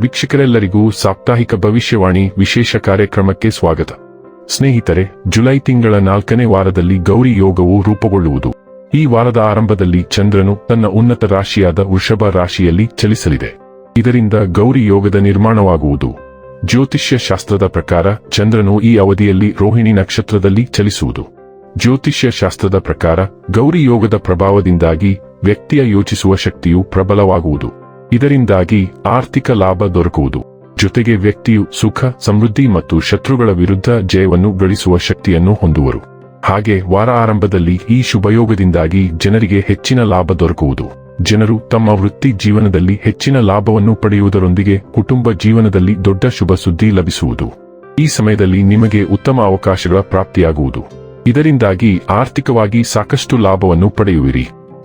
ವೀಕ್ಷಕರೆಲ್ಲರಿಗೂ ಸಾಪ್ತಾಹಿಕ ಭವಿಷ್ಯವಾಣಿ ವಿಶೇಷ ಕಾರ್ಯಕ್ರಮಕ್ಕೆ ಸ್ವಾಗತ. ಸ್ನೇಹಿತರೆ, ಜುಲೈ ತಿಂಗಳ ನಾಲ್ಕನೇ ವಾರದಲ್ಲಿ ಗೌರಿ ಯೋಗವು ರೂಪುಗೊಳ್ಳುವುದು. ಈ ವಾರದ ಆರಂಭದಲ್ಲಿ ಚಂದ್ರನು ತನ್ನ ಉನ್ನತ ರಾಶಿಯಾದ ವೃಷಭ ರಾಶಿಯಲ್ಲಿ ಚಲಿಸಲಿದೆ. ಇದರಿಂದ ಗೌರಿ ಯೋಗದ ನಿರ್ಮಾಣವಾಗುವುದು. ಜ್ಯೋತಿಷ್ಯ ಶಾಸ್ತ್ರದ ಪ್ರಕಾರ ಚಂದ್ರನು ಈ ಅವಧಿಯಲ್ಲಿ ರೋಹಿಣಿ ನಕ್ಷತ್ರದಲ್ಲಿ ಚಲಿಸುವುದು. ಜ್ಯೋತಿಷ್ಯ ಶಾಸ್ತ್ರದ ಪ್ರಕಾರ ಗೌರಿ ಯೋಗದ ಪ್ರಭಾವದಿಂದಾಗಿ ವ್ಯಕ್ತಿಯ ಯೋಚಿಸುವ ಶಕ್ತಿಯು ಪ್ರಬಲವಾಗುವುದು. ಇದರಿಂದಾಗಿ ಆರ್ಥಿಕ ಲಾಭ ದೊರಕುವುದು. ಜೊತೆಗೆ ವ್ಯಕ್ತಿಯು ಸುಖ, ಸಮೃದ್ಧಿ ಮತ್ತು ಶತ್ರುಗಳ ವಿರುದ್ಧ ಜಯವನ್ನು ಗಳಿಸುವ ಶಕ್ತಿಯನ್ನು ಹೊಂದುವರು. ಹಾಗೆ ವಾರ ಆರಂಭದಲ್ಲಿ ಈ ಶುಭಯೋಗದಿಂದಾಗಿ ಜನರಿಗೆ ಹೆಚ್ಚಿನ ಲಾಭ ದೊರಕುವುದು. ಜನರು ತಮ್ಮ ವೃತ್ತಿ ಜೀವನದಲ್ಲಿ ಹೆಚ್ಚಿನ ಲಾಭವನ್ನು ಪಡೆಯುವುದರೊಂದಿಗೆ ಕುಟುಂಬ ಜೀವನದಲ್ಲಿ ದೊಡ್ಡ ಶುಭ ಸುದ್ದಿ ಲಭಿಸುವುದು. ಈ ಸಮಯದಲ್ಲಿ ನಿಮಗೆ ಉತ್ತಮ ಅವಕಾಶಗಳ ಪ್ರಾಪ್ತಿಯಾಗುವುದು. ಇದರಿಂದಾಗಿ ಆರ್ಥಿಕವಾಗಿ ಸಾಕಷ್ಟು ಲಾಭವನ್ನು ಪಡೆಯುವಿರಿ.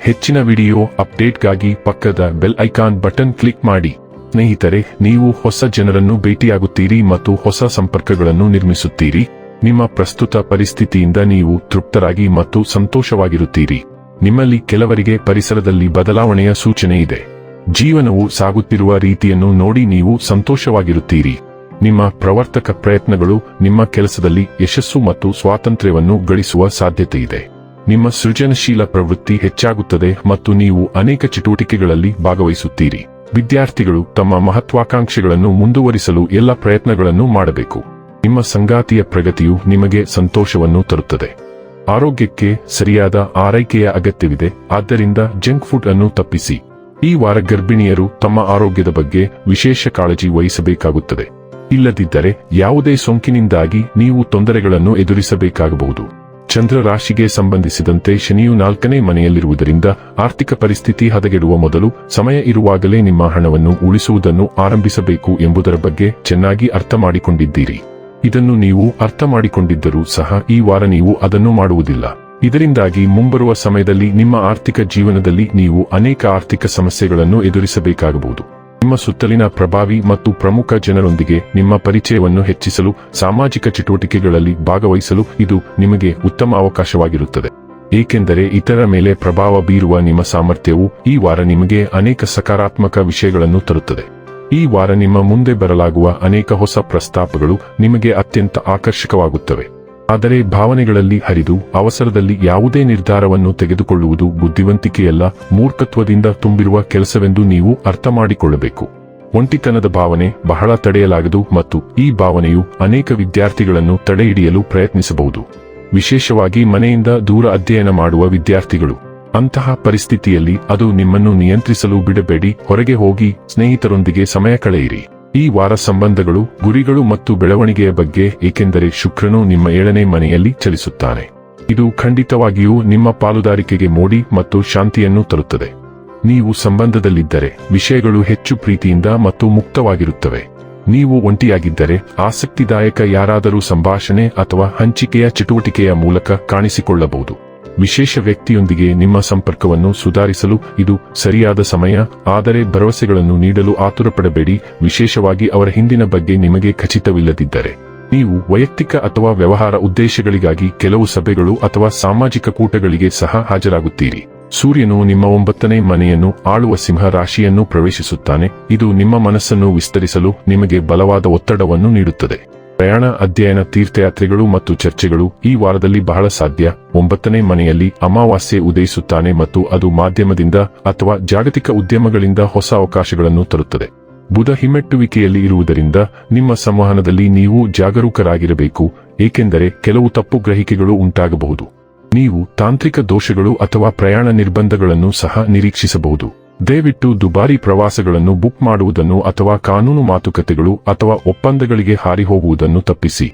ಹೆಚ್ಚಿನ ವಿಡಿಯೋ ಅಪ್ಡೇಟ್ಗಾಗಿ ಪಕ್ಕದ ಬೆಲ್ ಐಕಾನ್ ಬಟನ್ ಕ್ಲಿಕ್ ಮಾಡಿ. ಸ್ನೇಹಿತರೆ, ನೀವು ಹೊಸ ಜನರನ್ನು ಭೇಟಿಯಾಗುತ್ತೀರಿ ಮತ್ತು ಹೊಸ ಸಂಪರ್ಕಗಳನ್ನು ನಿರ್ಮಿಸುತ್ತೀರಿ. ನಿಮ್ಮ ಪ್ರಸ್ತುತ ಪರಿಸ್ಥಿತಿಯಿಂದ ನೀವು ತೃಪ್ತರಾಗಿ ಮತ್ತು ಸಂತೋಷವಾಗಿರುತ್ತೀರಿ. ನಿಮ್ಮಲ್ಲಿ ಕೆಲವರಿಗೆ ಪರಿಸರದಲ್ಲಿ ಬದಲಾವಣೆಯ ಸೂಚನೆ ಇದೆ. ಜೀವನವು ಸಾಗುತ್ತಿರುವ ರೀತಿಯನ್ನು ನೋಡಿ ನೀವು ಸಂತೋಷವಾಗಿರುತ್ತೀರಿ. ನಿಮ್ಮ ಪ್ರವರ್ತಕ ಪ್ರಯತ್ನಗಳು ನಿಮ್ಮ ಕೆಲಸದಲ್ಲಿ ಯಶಸ್ಸು ಮತ್ತು ಸ್ವಾತಂತ್ರ್ಯವನ್ನು ಗಳಿಸುವ ಸಾಧ್ಯತೆ ಇದೆ ನಿಮ್ಮ ಸೃಜನಶೀಲ ಪ್ರವೃತ್ತಿ ಹೆಚ್ಚಾಗುತ್ತದೆ ಮತ್ತು ನೀವು ಅನೇಕ ಚಟುವಟಿಕೆಗಳಲ್ಲಿ ಭಾಗವಹಿಸುತ್ತೀರಿ. ವಿದ್ಯಾರ್ಥಿಗಳು ತಮ್ಮ ಮಹತ್ವಾಕಾಂಕ್ಷೆಗಳನ್ನು ಮುಂದುವರಿಸಲು ಎಲ್ಲ ಪ್ರಯತ್ನಗಳನ್ನು ಮಾಡಬೇಕು. ನಿಮ್ಮ ಸಂಗಾತಿಯ ಪ್ರಗತಿಯು ನಿಮಗೆ ಸಂತೋಷವನ್ನು ತರುತ್ತದೆ. ಆರೋಗ್ಯಕ್ಕೆ ಸರಿಯಾದ ಆರೈಕೆಯ ಅಗತ್ಯವಿದೆ, ಆದ್ದರಿಂದ ಜಂಕ್ ಫುಡ್ ಅನ್ನು ತಪ್ಪಿಸಿ. ಈ ವಾರ ಗರ್ಭಿಣಿಯರು ತಮ್ಮ ಆರೋಗ್ಯದ ಬಗ್ಗೆ ವಿಶೇಷ ಕಾಳಜಿ ವಹಿಸಬೇಕಾಗುತ್ತದೆ. ಇಲ್ಲದಿದ್ದರೆ ಯಾವುದೇ ಸೋಂಕಿನಿಂದಾಗಿ ನೀವು ತೊಂದರೆಗಳನ್ನು ಎದುರಿಸಬೇಕಾಗಬಹುದು. ಚಂದ್ರ ರಾಶಿಗೆ ಸಂಬಂಧಿಸಿದಂತೆ ಶನಿಯು ನಾಲ್ಕನೇ ಮನೆಯಲ್ಲಿರುವುದರಿಂದ ಆರ್ಥಿಕ ಪರಿಸ್ಥಿತಿ ಹದಗೆಡುವ ಮೊದಲು ಸಮಯ ಇರುವಾಗಲೇ ನಿಮ್ಮ ಹಣವನ್ನು ಉಳಿಸುವುದನ್ನು ಆರಂಭಿಸಬೇಕು ಎಂಬುದರ ಬಗ್ಗೆ ಚೆನ್ನಾಗಿ ಅರ್ಥ ಮಾಡಿಕೊಂಡಿದ್ದೀರಿ. ಇದನ್ನು ನೀವು ಅರ್ಥ ಮಾಡಿಕೊಂಡಿದ್ದರೂ ಸಹ ಈ ವಾರ ನೀವು ಅದನ್ನು ಮಾಡುವುದಿಲ್ಲ. ಇದರಿಂದಾಗಿ ಮುಂಬರುವ ಸಮಯದಲ್ಲಿ ನಿಮ್ಮ ಆರ್ಥಿಕ ಜೀವನದಲ್ಲಿ ನೀವು ಅನೇಕ ಆರ್ಥಿಕ ಸಮಸ್ಯೆಗಳನ್ನು ಎದುರಿಸಬೇಕಾಗಬಹುದು. ನಿಮ್ಮ ಸುತ್ತಲಿನ ಪ್ರಭಾವಿ ಮತ್ತು ಪ್ರಮುಖ ಜನರೊಂದಿಗೆ ನಿಮ್ಮ ಪರಿಚಯವನ್ನು ಹೆಚ್ಚಿಸಲು, ಸಾಮಾಜಿಕ ಚಟುವಟಿಕೆಗಳಲ್ಲಿ ಭಾಗವಹಿಸಲು ಇದು ನಿಮಗೆ ಉತ್ತಮ ಅವಕಾಶವಾಗಿರುತ್ತದೆ. ಏಕೆಂದರೆ ಇತರ ಮೇಲೆ ಪ್ರಭಾವ ಬೀರುವ ನಿಮ್ಮ ಸಾಮರ್ಥ್ಯವು ಈ ವಾರ ನಿಮಗೆ ಅನೇಕ ಸಕಾರಾತ್ಮಕ ವಿಷಯಗಳನ್ನು ತರುತ್ತದೆ. ಈ ವಾರ ನಿಮ್ಮ ಮುಂದೆ ಬರಲಾಗುವ ಅನೇಕ ಹೊಸ ಪ್ರಸ್ತಾಪಗಳು ನಿಮಗೆ ಅತ್ಯಂತ ಆಕರ್ಷಕವಾಗುತ್ತವೆ. ಆದರೆ ಭಾವನೆಗಳಲ್ಲಿ ಹರಿದು ಅವಸರದಲ್ಲಿ ಯಾವುದೇ ನಿರ್ಧಾರವನ್ನು ತೆಗೆದುಕೊಳ್ಳುವುದು ಬುದ್ಧಿವಂತಿಕೆಯಲ್ಲ, ಮೂರ್ಖತ್ವದಿಂದ ತುಂಬಿರುವ ಕೆಲಸವೆಂದು ನೀವು ಅರ್ಥ ಮಾಡಿಕೊಳ್ಳಬೇಕು. ಒಂಟಿತನದ ಭಾವನೆ ಬಹಳ ತಡೆಯಲಾಗದು ಮತ್ತು ಈ ಭಾವನೆಯು ಅನೇಕ ವಿದ್ಯಾರ್ಥಿಗಳನ್ನು ತಡೆಹಿಡಿಯಲು ಪ್ರಯತ್ನಿಸಬಹುದು. ವಿಶೇಷವಾಗಿ ಮನೆಯಿಂದ ದೂರ ಅಧ್ಯಯನ ಮಾಡುವ ವಿದ್ಯಾರ್ಥಿಗಳು. ಅಂತಹ ಪರಿಸ್ಥಿತಿಯಲ್ಲಿ ಅದು ನಿಮ್ಮನ್ನು ನಿಯಂತ್ರಿಸಲು ಬಿಡಬೇಡಿ, ಹೊರಗೆ ಹೋಗಿ ಸ್ನೇಹಿತರೊಂದಿಗೆ ಸಮಯ ಕಳೆಯಿರಿ. ಈ ವಾರ ಸಂಬಂಧಗಳು, ಗುರಿಗಳು ಮತ್ತು ಬೆಳವಣಿಗೆಯ ಬಗ್ಗೆ, ಏಕೆಂದರೆ ಶುಕ್ರನು ನಿಮ್ಮ ಏಳನೇ ಮನೆಯಲ್ಲಿ ಚಲಿಸುತ್ತಾನೆ. ಇದು ಖಂಡಿತವಾಗಿಯೂ ನಿಮ್ಮ ಪಾಲುದಾರಿಕೆಗೆ ಮೋಡಿ ಮತ್ತು ಶಾಂತಿಯನ್ನು ತರುತ್ತದೆ. ನೀವು ಸಂಬಂಧದಲ್ಲಿದ್ದರೆ, ವಿಷಯಗಳು ಹೆಚ್ಚು ಪ್ರೀತಿಯಿಂದ ಮತ್ತು ಮುಕ್ತವಾಗಿರುತ್ತವೆ. ನೀವು ಒಂಟಿಯಾಗಿದ್ದರೆ, ಆಸಕ್ತಿದಾಯಕ ಯಾರಾದರೂ ಸಂಭಾಷಣೆ ಅಥವಾ ಹಂಚಿಕೆಯ ಚಟುವಟಿಕೆಯ ಮೂಲಕ ಕಾಣಿಸಿಕೊಳ್ಳಬಹುದು. ವಿಶೇಷ ವ್ಯಕ್ತಿಯೊಂದಿಗೆ ನಿಮ್ಮ ಸಂಪರ್ಕವನ್ನು ಸುಧಾರಿಸಲು ಇದು ಸರಿಯಾದ ಸಮಯ, ಆದರೆ ಭರವಸೆಗಳನ್ನು ನೀಡಲು ಆತುರಪಡಬೇಡಿ. ವಿಶೇಷವಾಗಿ ಅವರ ಹಿಂದಿನ ಬಗ್ಗೆ ನಿಮಗೆ ಖಚಿತವಿಲ್ಲದಿದ್ದರೆ. ನೀವು ವೈಯಕ್ತಿಕ ಅಥವಾ ವ್ಯವಹಾರ ಉದ್ದೇಶಗಳಿಗಾಗಿ ಕೆಲವು ಸಭೆಗಳು ಅಥವಾ ಸಾಮಾಜಿಕ ಕೂಟಗಳಿಗೆ ಸಹ ಹಾಜರಾಗುತ್ತೀರಿ. ಸೂರ್ಯನು ನಿಮ್ಮ ಒಂಬತ್ತನೇ ಮನೆಯನ್ನು ಆಳುವ ಸಿಂಹ ರಾಶಿಯನ್ನು ಪ್ರವೇಶಿಸುತ್ತಾನೆ. ಇದು ನಿಮ್ಮ ಮನಸ್ಸನ್ನು ವಿಸ್ತರಿಸಲು ನಿಮಗೆ ಬಲವಾದ ಒತ್ತಡವನ್ನು ನೀಡುತ್ತದೆ. ಪ್ರಯಾಣ, ಅಧ್ಯಯನ, ತೀರ್ಥಯಾತ್ರೆಗಳು ಮತ್ತು ಚರ್ಚೆಗಳು ಈ ವಾರದಲ್ಲಿ ಬಹಳ ಸಾಧ್ಯ. ಒಂಬತ್ತನೇ ಮನೆಯಲ್ಲಿ ಅಮಾವಾಸ್ಯೆ ಉದಯಿಸುತ್ತಾನೆ ಮತ್ತು ಅದು ಮಾಧ್ಯಮದಿಂದ ಅಥವಾ ಜಾಗತಿಕ ಉದ್ಯಮಗಳಿಂದ ಹೊಸ ಅವಕಾಶಗಳನ್ನು ತರುತ್ತದೆ. ಬುಧ ಹಿಮ್ಮೆಟ್ಟುವಿಕೆಯಲ್ಲಿ ಇರುವುದರಿಂದ ನಿಮ್ಮ ಸಂವಹನದಲ್ಲಿ ನೀವು ಜಾಗರೂಕರಾಗಿರಬೇಕು, ಏಕೆಂದರೆ ಕೆಲವು ತಪ್ಪು ಗ್ರಹಿಕೆಗಳು ಉಂಟಾಗಬಹುದು. ನೀವು ತಾಂತ್ರಿಕ ದೋಷಗಳು ಅಥವಾ ಪ್ರಯಾಣ ನಿರ್ಬಂಧಗಳನ್ನು ಸಹ ನಿರೀಕ್ಷಿಸಬಹುದು. ದಯವಿಟ್ಟು ದುಬಾರಿ ಪ್ರವಾಸಗಳನ್ನು ಬುಕ್ ಮಾಡುವುದನ್ನು ಅಥವಾ ಕಾನೂನು ಮಾತುಕತೆಗಳು ಅಥವಾ ಒಪ್ಪಂದಗಳಿಗೆ ಹಾರಿ ಹೋಗುವುದನ್ನು ತಪ್ಪಿಸಿ.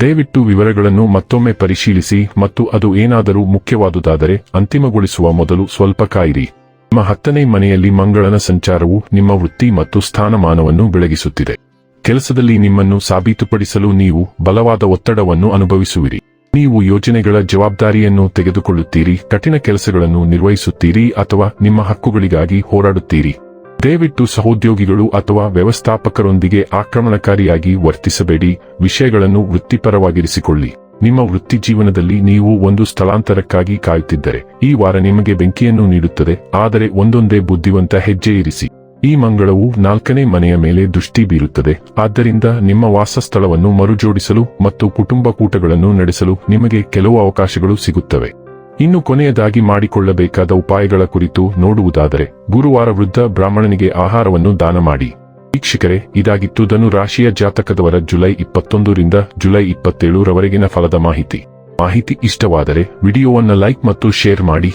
ದಯವಿಟ್ಟು ವಿವರಗಳನ್ನು ಮತ್ತೊಮ್ಮೆ ಪರಿಶೀಲಿಸಿ ಮತ್ತು ಅದು ಏನಾದರೂ ಮುಖ್ಯವಾದುದಾದರೆ ಅಂತಿಮಗೊಳಿಸುವ ಮೊದಲು ಸ್ವಲ್ಪ ಕಾಯಿರಿ. ನಿಮ್ಮ ಹತ್ತನೇ ಮನೆಯಲ್ಲಿ ಮಂಗಳನ ಸಂಚಾರವು ನಿಮ್ಮ ವೃತ್ತಿ ಮತ್ತು ಸ್ಥಾನಮಾನವನ್ನು ಬೆಳಗಿಸುತ್ತಿದೆ. ಕೆಲಸದಲ್ಲಿ ನಿಮ್ಮನ್ನು ಸಾಬೀತುಪಡಿಸಲು ನೀವು ಬಲವಾದ ಒತ್ತಡವನ್ನು ಅನುಭವಿಸುವಿರಿ. ನೀವು ಯೋಜನೆಗಳ ಜವಾಬ್ದಾರಿಯನ್ನು ತೆಗೆದುಕೊಳ್ಳುತ್ತೀರಿ, ಕಠಿಣ ಕೆಲಸಗಳನ್ನು ನಿರ್ವಹಿಸುತ್ತೀರಿ ಅಥವಾ ನಿಮ್ಮ ಹಕ್ಕುಗಳಿಗಾಗಿ ಹೋರಾಡುತ್ತೀರಿ. ದಯವಿಟ್ಟು ಸಹೋದ್ಯೋಗಿಗಳು ಅಥವಾ ವ್ಯವಸ್ಥಾಪಕರೊಂದಿಗೆ ಆಕ್ರಮಣಕಾರಿಯಾಗಿ ವರ್ತಿಸಬೇಡಿ, ವಿಷಯಗಳನ್ನು ವೃತ್ತಿಪರವಾಗಿರಿಸಿಕೊಳ್ಳಿ. ನಿಮ್ಮ ವೃತ್ತಿ ಜೀವನದಲ್ಲಿ ನೀವು ಒಂದು ಸ್ಥಳಾಂತರಕ್ಕಾಗಿ ಕಾಯುತ್ತಿದ್ದರೆ, ಈ ವಾರ ನಿಮಗೆ ಬೆಂಕಿಯನ್ನು ನೀಡುತ್ತದೆ, ಆದರೆ ಒಂದೊಂದೇ ಬುದ್ಧಿವಂತ ಹೆಜ್ಜೆ ಇರಿಸಿ ಈ ಮಂಗಳವು ನಾಲ್ಕನೇ ಮನೆಯ ಮೇಲೆ ದೃಷ್ಟಿ ಬೀರುತ್ತದೆ. ಆದ್ದರಿಂದ ನಿಮ್ಮ ವಾಸಸ್ಥಳವನ್ನು ಮರುಜೋಡಿಸಲು ಮತ್ತು ಕುಟುಂಬ ಕೂಟಗಳನ್ನು ನಡೆಸಲು ನಿಮಗೆ ಕೆಲವು ಅವಕಾಶಗಳು ಸಿಗುತ್ತವೆ. ಇನ್ನು ಕೊನೆಯದಾಗಿ ಮಾಡಿಕೊಳ್ಳಬೇಕಾದ ಉಪಾಯಗಳ ಕುರಿತು ನೋಡುವುದಾದರೆ, ಗುರುವಾರ ವೃದ್ಧ ಬ್ರಾಹ್ಮಣನಿಗೆ ಆಹಾರವನ್ನು ದಾನ ಮಾಡಿ. ವೀಕ್ಷಕರೇ, ಇದಾಗಿತ್ತು ಧನು ರಾಶಿಯ ಜಾತಕದವರ ಜುಲೈ ಇಪ್ಪತ್ತೊಂದರಿಂದ ಜುಲೈ ಇಪ್ಪತ್ತೇಳರವರೆಗಿನ ಫಲದ ಮಾಹಿತಿ. ಮಾಹಿತಿ ಇಷ್ಟವಾದರೆ ವಿಡಿಯೋವನ್ನು ಲೈಕ್ ಮತ್ತು ಶೇರ್ ಮಾಡಿ.